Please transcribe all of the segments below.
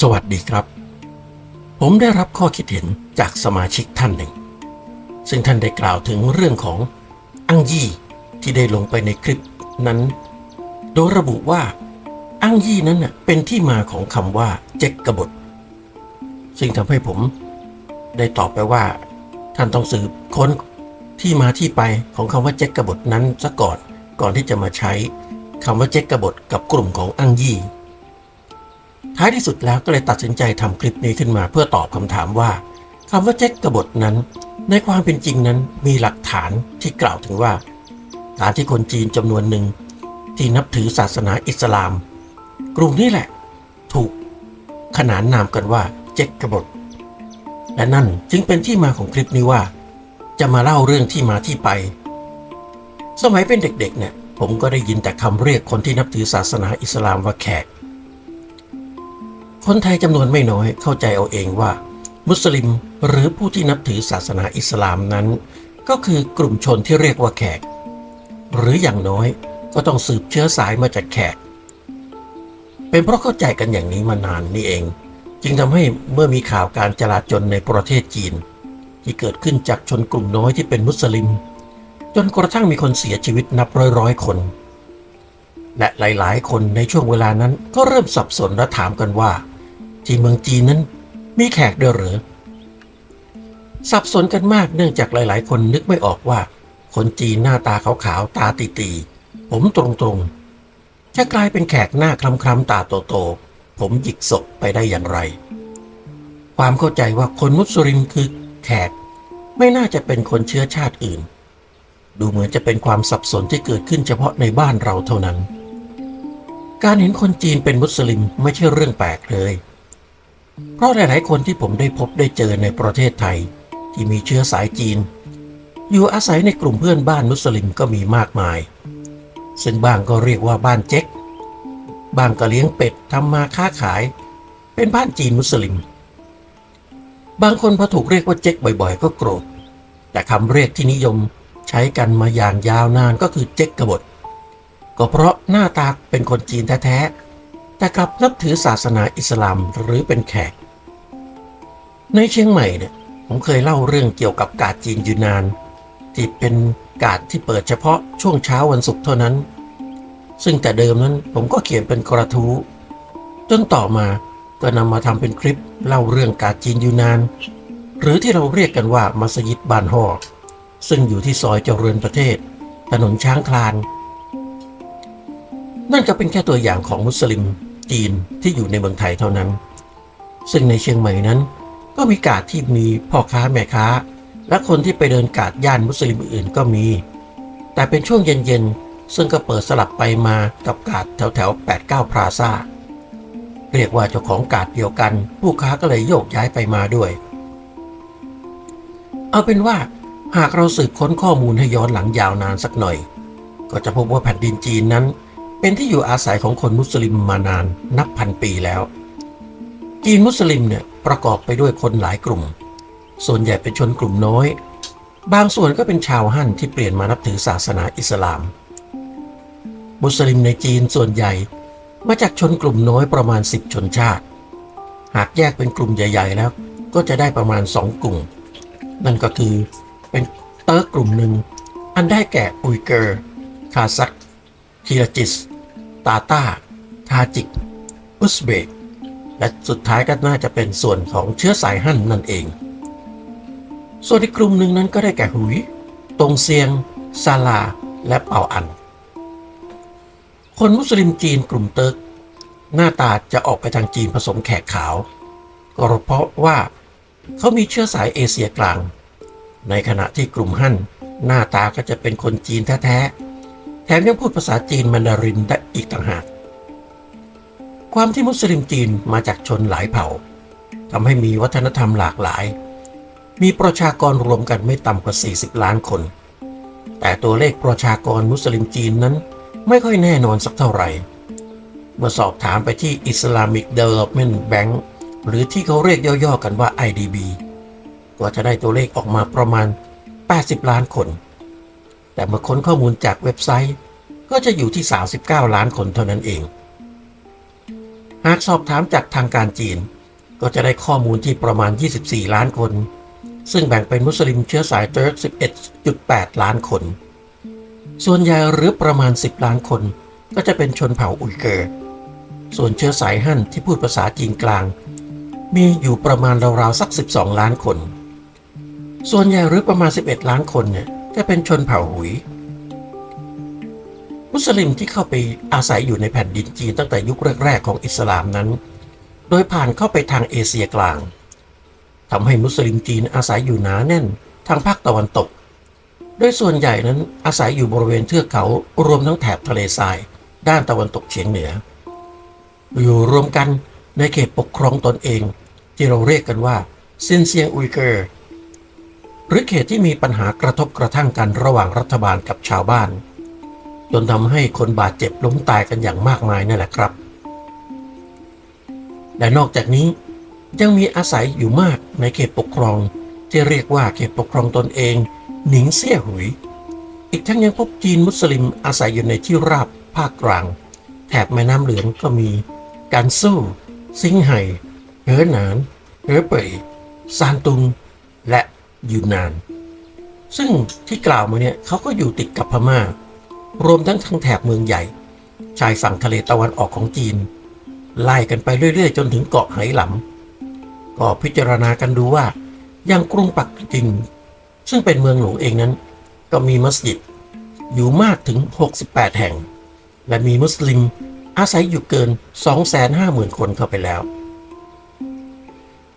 สวัสดีครับ ผมได้รับข้อคิดเห็นจากสมาชิกท่านหนึ่ง ซึ่งท่านได้กล่าวถึงเรื่องของอังยี่ที่ได้ลงไปในคลิปนั้น โดยระบุว่าอังยี่นั้นเป็นที่มาของคำว่าเจ๊กกบฏซึ่งทำให้ผมได้ตอบไปว่า ท่านต้องสืบค้นที่มาที่ไปของคำว่าเจ๊กกบฏนั้นซะก่อนก่อนที่จะมาใช้คำว่าเจ๊กกบฏกับกลุ่มของอังยี่ ท้ายที่สุดแล้วก็เลยตัดสินใจทำคลิปนี้ขึ้นมาเพื่อตอบคำถามว่าคำว่าเจ๊กกบฏนั้น ในความเป็นจริงนั้นมีหลักฐานที่กล่าวถึงว่า การที่คนจีนจำนวนหนึ่งที่นับถือศาสนาอิสลาม กลุ่มนี้แหละ ถูกขนานนามกันว่าเจ๊กกบฏ และนั่นจึงเป็นที่มาของคลิปนี้ว่า จะมาเล่าเรื่องที่มาที่ไป สมัยเป็นเด็กๆเนี่ยผมก็ได้ยินแต่คำเรียกคนที่นับถือศาสนาอิสลามว่าแขก คนไทยจำนวนไม่น้อยเข้าใจเอาเองว่า มุสลิมหรือผู้ที่นับถือศาสนาอิสลามนั้น ก็คือกลุ่มชนที่เรียกว่าแขก หรืออย่างน้อยก็ต้องสืบเชื้อสายมาจากแขก เป็นเพราะเข้าใจกันอย่างนี้มานานนี่เอง จึงทำให้เมื่อมีข่าวการจลาจลในประเทศจีน ที่เกิดขึ้นจากชนกลุ่มน้อยที่เป็นมุสลิม จนกระทั่งมีคนเสียชีวิตนับร้อยร้อยคน และหลาย ๆ คนในช่วงเวลานั้นก็เริ่มสับสนและถามกันว่า ที่เมืองจีนนั้นมีแขกด้วยหรือ สับสนกันมากเนื่องจากหลาย ๆ คนนึกไม่ออกว่า คนจีนหน้าตาขาวๆตาตีๆผมตรงๆ จะกลายเป็นแขกหน้าคล้ำๆตาโตๆผมหยิกศพไปได้อย่างไร ความเข้าใจว่าคนมุสลิมคือแขกไม่น่าจะเป็นคนเชื้อชาติอื่น ดูเหมือนจะเป็นความสับสนที่เกิดขึ้นเฉพาะในบ้านเราเท่านั้น การเห็นคนจีนเป็นมุสลิมไม่ใช่เรื่องแปลกเลย เพราะหลายๆคนที่ผมได้พบได้เจอในประเทศไทย ที่มีเชื้อสายจีน อยู่อาศัยในกลุ่มเพื่อนบ้านมุสลิมก็มีมากมาย ซึ่งบางก็เรียกว่าบ้านเจ๊กบางก็เลี้ยงเป็ดทำมาค้าขาย เป็นบ้านจีนมุสลิม บางคนพอถูกเรียกว่าเจ๊กบ่อยๆ ก็โกรธ แต่คำเรียกที่นิยมใช้กันมาอย่างยาวนานก็คือเจ๊กกบฏ ก็เพราะหน้าตาเป็นคนจีนแท้ๆ แต่กลับนับถือศาสนาอิสลามหรือเป็นแขก ในเชียงใหม่เนี่ยผมเคยเล่าเรื่องเกี่ยวกับกาดจีนยูนาน ที่เป็นกาดที่เปิดเฉพาะช่วงเช้าวันศุกร์เท่านั้น ซึ่งแต่เดิมนั้นผมก็เขียนเป็นกระทู้จนต่อมาก็นำมาทำเป็นคลิปเล่าเรื่องกาดจีนยูนาน หรือที่เราเรียกกันว่ามัสยิดบานฮอซึ่งอยู่ที่ซอยเจริญประเทศ ถนนช้างคลาน นั่นก็เป็นแค่ตัวอย่างของมุสลิม จีนที่อยู่ในเมืองไทยเท่านั้น ซึ่งในเชียงใหม่นั้น ก็มีกาดที่มีพ่อค้าแม่ค้า และคนที่ไปเดินกาดย่านมุสลิมอื่นๆก็มี แต่เป็นช่วงเย็นๆ ซึ่งก็เปิดสลับไปมากับกาดแถวๆ89พลาซ่าเรียกว่าเจ้าของกาดเดียวกัน ผู้ค้าก็เลยโยกย้ายไปมาด้วย เอาเป็นว่าหากเราสืบค้นข้อมูลให้ย้อนหลังยาวนานสักหน่อย ก็จะพบว่าแผ่นดินจีนนั้น เป็นที่อยู่อาศัยของคนมุสลิมมานานนับพันปีแล้ว จีนมุสลิมเนี่ยประกอบไปด้วยคนหลายกลุ่ม ส่วนใหญ่เป็นชนกลุ่มน้อย บางส่วนก็เป็นชาวฮั่นที่เปลี่ยนมานับถือศาสนาอิสลาม มุสลิมในจีนส่วนใหญ่มาจากชนกลุ่มน้อยประมาณ 10 ชนชาติ หากแยกเป็นกลุ่มใหญ่ ๆ แล้วก็จะได้ประมาณ 2 กลุ่ม นั่นก็คือเป็นเติร์กกลุ่มหนึ่งอันได้แก่อุยเกอร์ คาซัก คิรจิส ตาตาทาจิก อุซเบก และสุดท้ายก็น่าจะเป็นส่วนของเชื้อสายฮั่นนั่นเอง ส่วนอีกกลุ่มหนึ่งนั้นก็ได้แก่หุย ตงเซียง ซาลา และเปาอัน คนมุสลิมจีนกลุ่มเติร์กหน้าตาจะออกไปทางจีนผสมแขกขาว ก็เพราะว่าเขามีเชื้อสายเอเชียกลาง ในขณะที่กลุ่มฮั่นหน้าตาก็จะเป็นคนจีนแท้ๆ แถมยังพูดภาษาจีนมันดารินได้อีกต่างหาก ความที่มุสลิมจีนมาจากชนหลายเผ่าทำให้มีวัฒนธรรมหลากหลาย มีประชากรรวมกันไม่ต่ำกว่า 40 ล้านคน แต่ตัวเลขประชากรมุสลิมจีนนั้นไม่ค่อยแน่นอนสักเท่าไหร่ เมื่อสอบถามไปที่ Islamic Development Bank หรือที่เขาเรียกย่อๆกันว่า IDB ก็จะได้ตัวเลขออกมาประมาณ 80 ล้านคน แต่เมื่อค้นข้อมูลจากเว็บไซต์ ก็จะอยู่ที่ 39 ล้านคนเท่านั้นเองหหากสอบถามจากทางการจีน ก็จะได้ข้อมูลที่ประมาณ 24 ล้านคน ซึ่งแบ่งเป็นมุสลิมเชื้อสายเติร์ก11.8 ล้านคน ส่วนใหญ่หรือประมาณ 10 ล้านคน ก็จะเป็นชนเผ่าอุยเกอร์ส่วนเชื้อสายฮั่นที่พูดภาษาจีนกลาง มีอยู่ประมาณราวๆสัก 12 ล้านคน ส่วนใหญ่หรือประมาณ 11 ล้านคนเนี่ย จะเป็นชนเผ่าหุย มุสลิมที่เข้าไปอาศัยอยู่ในแผ่นดินจีนตั้งแต่ยุคแรกๆของอิสลามนั้น โดยผ่านเข้าไปทางเอเชียกลางทำให้มุสลิมจีนอาศัยอยู่หนาแน่นทางภาคตะวันตก โดยส่วนใหญ่นั้นอาศัยอยู่บริเวณเทือกเขารวมทั้งแถบทะเลทราย ด้านตะวันตกเฉียงเหนือ อยู่รวมกันในเขตปกครองตนเอง ที่เราเรียกกันว่าซินเซียงอุยเกอร์ หรือเขตที่มีปัญหากระทบกระทั่งกันระหว่างรัฐบาลกับชาวบ้าน จนทำให้คนบาดเจ็บล้มตายกันอย่างมากมายนั่นแหละครับ และนอกจากนี้ยังมีอาศัยอยู่มากในเขตปกครอง ที่เรียกว่าเขตปกครองตนเอง หนิงเซี่ยหุย อีกทั้งยังพบจีนมุสลิมอาศัยอยู่ในที่ราบภาคกลาง แถบแม่น้ำเหลืองก็มีการสู้ซิงไห่เหอหนานเหอเป่ยซานตุง และ ยูนนาน ซึ่งที่กล่าวมาเนี่ยเขาก็อยู่ติดกับพม่า รวมทั้งทั้งแถบเมืองใหญ่ ชายฝั่งทะเลตะวันออกของจีน ไล่กันไปเรื่อยๆ จนถึงเกาะไหหลำก็พิจารณากันดูว่าย่างกรุงปักกิ่ง ซึ่งเป็นเมืองหลวงเองนั้น ก็มีมัสยิดอยู่มากถึง 68 แห่ง และมีมุสลิมอาศัยอยู่เกิน 250,000 คนเข้าไปแล้ว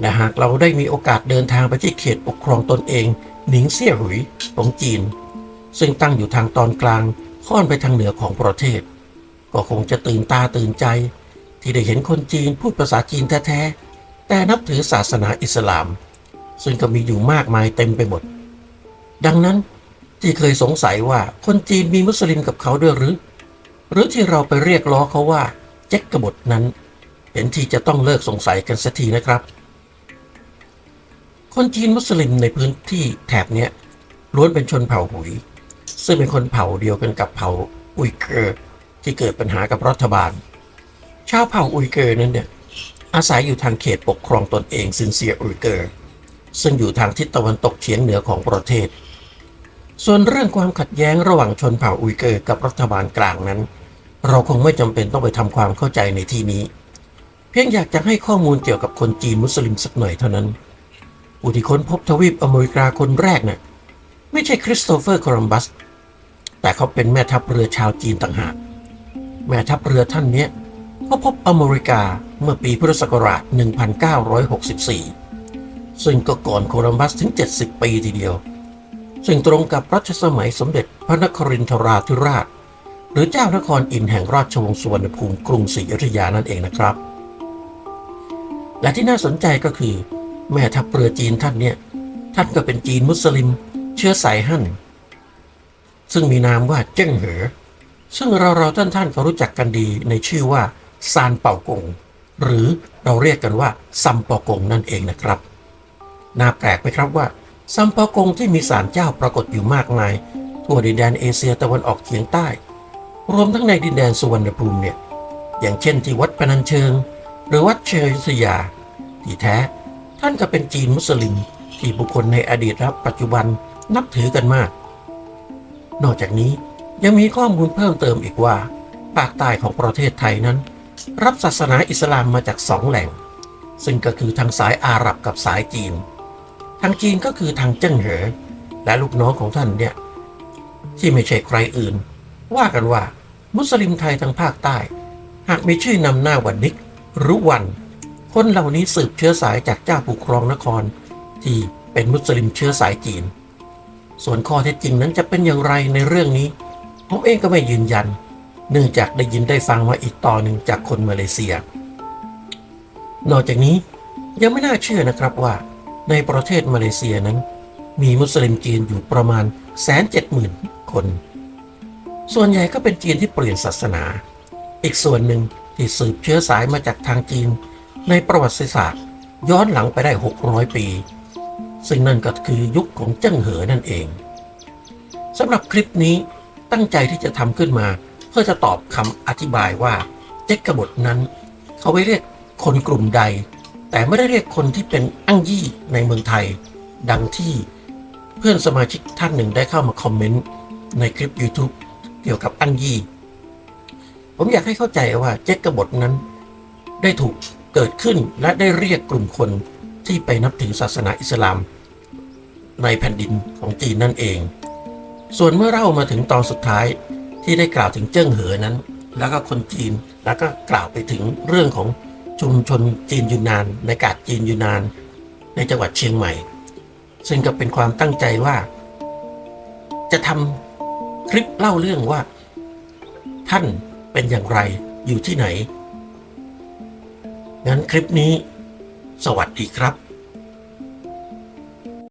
และหากเราได้มีโอกาสเดินทางไปที่เขตปกครองตนเองหนิงเซี่ยหุยของจีน ซึ่งตั้งอยู่ทางตอนกลางค่อนไปทางเหนือของประเทศ ก็คงจะตื่นตาตื่นใจ ที่ได้เห็นคนจีนพูดภาษาจีนแท้ๆแต่นับถือศาสนาอิสลาม ซึ่งก็มีอยู่มากมายเต็มไปหมด ดังนั้นที่เคยสงสัยว่าคนจีนมีมุสลิมกับเขาด้วยหรือ หรือที่เราไปเรียกล้อเขาว่าเจ๊กกบฏนั้น เห็นที่จะต้องเลิกสงสัยกันสักทีนะครับ คนจีนมุสลิมในพื้นที่แถบเนี้ยล้วนเป็นชนเผ่าหุย ซึ่งเป็นคนเผ่าเดียวกันกับเผ่าอุยเกอร์ที่เกิดปัญหากับรัฐบาล ชาวเผ่าอุยเกอร์นั้นเนี่ยอาศัยอยู่ทางเขตปกครองตนเองซินเซียอุยเกอร์ซึ่งอยู่ทางทิศตะวันตกเฉียงเหนือของประเทศ ส่วนเรื่องความขัดแย้งระหว่างชนเผ่าอุยเกอร์กับรัฐบาลกลางนั้น เราคงไม่จำเป็นต้องไปทำความเข้าใจในที่นี้ เพียงอยากจะให้ข้อมูลเกี่ยวกับคนจีนมุสลิมสักหน่อยเท่านั้น ผู้ที่ค้นพบทวีปอเมริกาคนแรกเนี่ยไม่ใช่คริสโตเฟอร์โคลัมบัส แต่เขาเป็นแม่ทัพเรือชาวจีนต่างหาก แม่ทัพเรือท่านเนี้ยเขาพบอเมริกาเมื่อปีพุทธศักราช 1964 ซึ่งก็ก่อนโคลัมบัสถึง 70 ปีทีเดียว ซึ่งตรงกับรัชสมัยสมเด็จพระนครินทราธิราช หรือเจ้านครอินแห่งราชวงศ์สุวรรณภูมิกรุงศรีอยุธยานั่นเองนะครับ และที่น่าสนใจก็คือ แม่ทัพเรือจีนท่านเนี่ย ท่านก็เป็นจีนมุสลิม เชื้อสายฮั่น ซึ่งมีนามว่าเจ้งเหอ ซึ่งเราเราท่านท่านก็รู้จักกันดีในชื่อว่าซานเป่ากง หรือเราเรียกกันว่าซัมเปากงนั่นเองนะครับ น่าแปลกไหมครับว่าซัมเปากงที่มีศาลเจ้าปรากฏอยู่มากมาย ทั่วดินแดนเอเชียตะวันออกเฉียงใต้ รวมทั้งในดินแดนสุวรรณภูมิเนี่ยอย่างเช่นที่วัดพนัญเชิง หรือวัดเชยสยาที่แท้ ท่านก็เป็นจีนมุสลิมที่บุคคลในอดีตและปัจจุบันนับถือกันมาก นอกจากนี้ยังมีข้อมูลเพิ่มเติมอีกว่าภาคใต้ของประเทศไทยนั้น รับศาสนาอิสลามมาจากสองแหล่ง ซึ่งก็คือทางสายอาหรับกับสายจีน ทางจีนก็คือทางเจิ้งเหอ และลูกน้องของท่านเนี่ย ที่ไม่ใช่ใครอื่น ว่ากันว่า มุสลิมไทยทางภาคใต้ หากมีชื่อนำหน้าวันนิกหรือวัน คนเหล่านี้สืบเชื้อสายจากเจ้าผู้ครองนคร ที่เป็นมุสลิมเชื้อสายจีน ส่วนข้อเท็จจริงนั้นจะเป็นอย่างไรในเรื่องนี้ ผมเองก็ไม่ยืนยัน เนื่องจากได้ยินได้ฟังมาอีกต่อหนึ่งจากคนมาเลเซีย นอกจากนี้ยังไม่น่าเชื่อนะครับว่า ในประเทศมาเลเซียนั้น มีมุสลิมจีนอยู่ประมาณแสนเจ็ดหมื่นคน ส่วนใหญ่ก็เป็นจีนที่เปลี่ยนศาสนา อีกส่วนหนึ่งที่สืบเชื้อสายมาจากทางจีน ในประวัติศาสตร์ ย้อนหลังไปได้ 600 ปี ซึ่งนั่นก็คือยุคของเจิ้งเหอนั่นเองสำหรับคลิปนี้ตั้งใจที่จะทำขึ้นมา เพื่อจะตอบคำอธิบายว่าเจ๊กกบฏนั้น เขาไว้เรียกคนกลุ่มใด แต่ไม่ได้เรียกคนที่เป็นอั้งยี่ในเมืองไทย ดังที่เพื่อนสมาชิกท่านหนึ่งได้เข้ามาคอมเมนต์ในคลิป YouTube เกี่ยวกับอั้งยี่ ผมอยากให้เข้าใจว่าเจ๊กกบฏนั้น ได้ถูก เกิดขึ้นและได้เรียกกลุ่มคนที่ไปนับถือศาสนาอิสลาม ในแผ่นดินของจีนนั่นเอง ส่วนเมื่อเล่ามาถึงตอนสุดท้ายที่ได้กล่าวถึงเจิ้งเหอนั้น แล้วก็คนจีนแล้วก็กล่าวไปถึงเรื่องของชุมชนจีนยูนนาน ในกาดจีนยูนนาน ในจังหวัดเชียงใหม่ ซึ่งก็เป็นความตั้งใจว่า จะทำคลิปเล่าเรื่องว่า ท่านเป็นอย่างไรอยู่ที่ไหน งั้นคลิปนี้ สวัสดีครับ